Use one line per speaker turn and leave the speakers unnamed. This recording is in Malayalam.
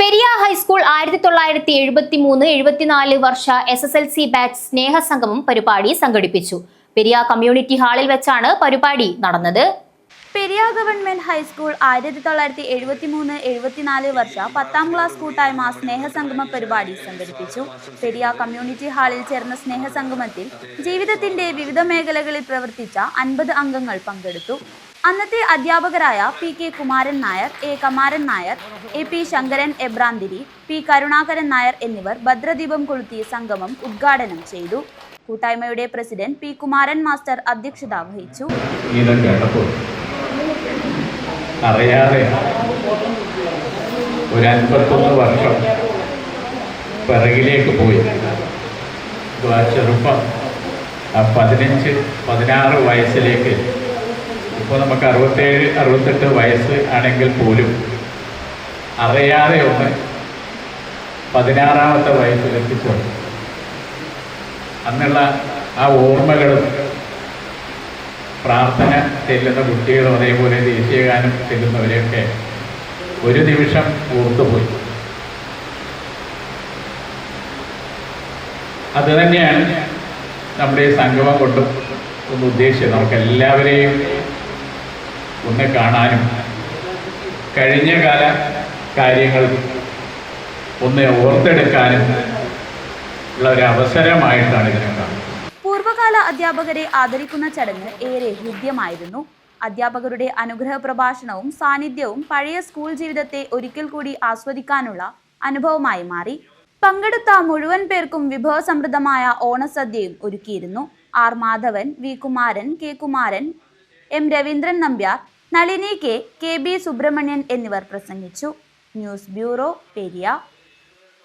പെരിയ ഹൈസ്കൂൾ ആയിരത്തി തൊള്ളായിരത്തി എഴുപത്തി മൂന്ന് എഴുപത്തിനാല് വർഷ S S L C batch സ്നേഹസംഗമം പരിപാടി സംഘടിപ്പിച്ചു. പെരിയ കമ്മ്യൂണിറ്റി ഹാളിൽ വെച്ചാണ് പരിപാടി നടന്നത്.
പെരിയ ഗവൺമെന്റ് ഹൈസ്കൂൾ ആയിരത്തി തൊള്ളായിരത്തി എഴുപത്തി മൂന്ന് എഴുപത്തിനാല് വർഷ പത്താം ക്ലാസ് കൂട്ടായ്മ സ്നേഹസംഗമ പരിപാടി സംഘടിപ്പിച്ചു. പെരിയ കമ്മ്യൂണിറ്റി ഹാളിൽ ചേർന്ന സ്നേഹസംഗമത്തിൽ ജീവിതത്തിന്റെ വിവിധ മേഖലകളിൽ പ്രവർത്തിച്ച അൻപത് അംഗങ്ങൾ പങ്കെടുത്തു. അന്നത്തെ അധ്യാപകരായ P K Kumaran Nair A Kamaran Nair A P Sankaran Embranthiri P Karunakaran Nair എന്നിവർ ഭദ്രദീപം കൊളുത്തി സംഗമം ഉദ്ഘാടനം ചെയ്തു. കൂട്ടായ്മയുടെ പ്രസിഡന്റ് പി കുമാരൻ മാസ്റ്റർ അധ്യക്ഷത വഹിച്ചു.
അറിയാതെ ഒരു അൻപത്തൊന്ന് വർഷം പിറകിലേക്ക് പോയി. ചെറുപ്പം പതിനഞ്ച് പതിനാറ് വയസ്സിലേക്ക് ഇപ്പോൾ നമുക്ക് അറുപത്തേഴ് അറുപത്തെട്ട് വയസ്സ് ആണെങ്കിൽ പോലും അറിയാതെ ഒന്ന് പതിനാറാമത്തെ വയസ്സിലെത്തിച്ചേർന്നു അന്നുള്ള ആ ഓർമ്മകളും പ്രാർത്ഥന ചെല്ലുന്ന കുട്ടികളും അതേപോലെ ദേശീയഗാനം ചെല്ലുന്നവരെയൊക്കെ ഒരു നിമിഷം ഓർത്തുപോയി. അത് തന്നെയാണ് നമ്മുടെ ഈ സംഗമം കൊണ്ടും ഒന്ന് ഉദ്ദേശിച്ചത്. നമുക്ക് എല്ലാവരെയും ഒന്ന് കാണാനും കഴിഞ്ഞ കാല കാര്യങ്ങൾ ഒന്ന് ഓർത്തെടുക്കാനും ഉള്ള ഒരു അവസരമായിട്ടാണ് ഇതിനെ കാണുന്നത്.
പൂർവകാല അധ്യാപകരെ ആദരിക്കുന്ന ചടങ്ങ് ഏറെ ഹൃദ്യമായിരുന്നു. അധ്യാപകരുടെ അനുഗ്രഹ പ്രഭാഷണവും സാന്നിധ്യവും പഴയ സ്കൂൾ ജീവിതത്തെ ഒരിക്കൽ കൂടി ആസ്വദിക്കാനുള്ള അനുഭവമായി മാറി. പങ്കെടുത്ത മുഴുവൻ പേർക്കും വിഭവസമൃദ്ധമായ ഓണസദ്യയും ഒരുക്കിയിരുന്നു. R Madhavan V Kumaran K Kumaran M Raveendran Nambiar Nalini K K B Subramanian എന്നിവർ പ്രസംഗിച്ചു. News bureau Periya.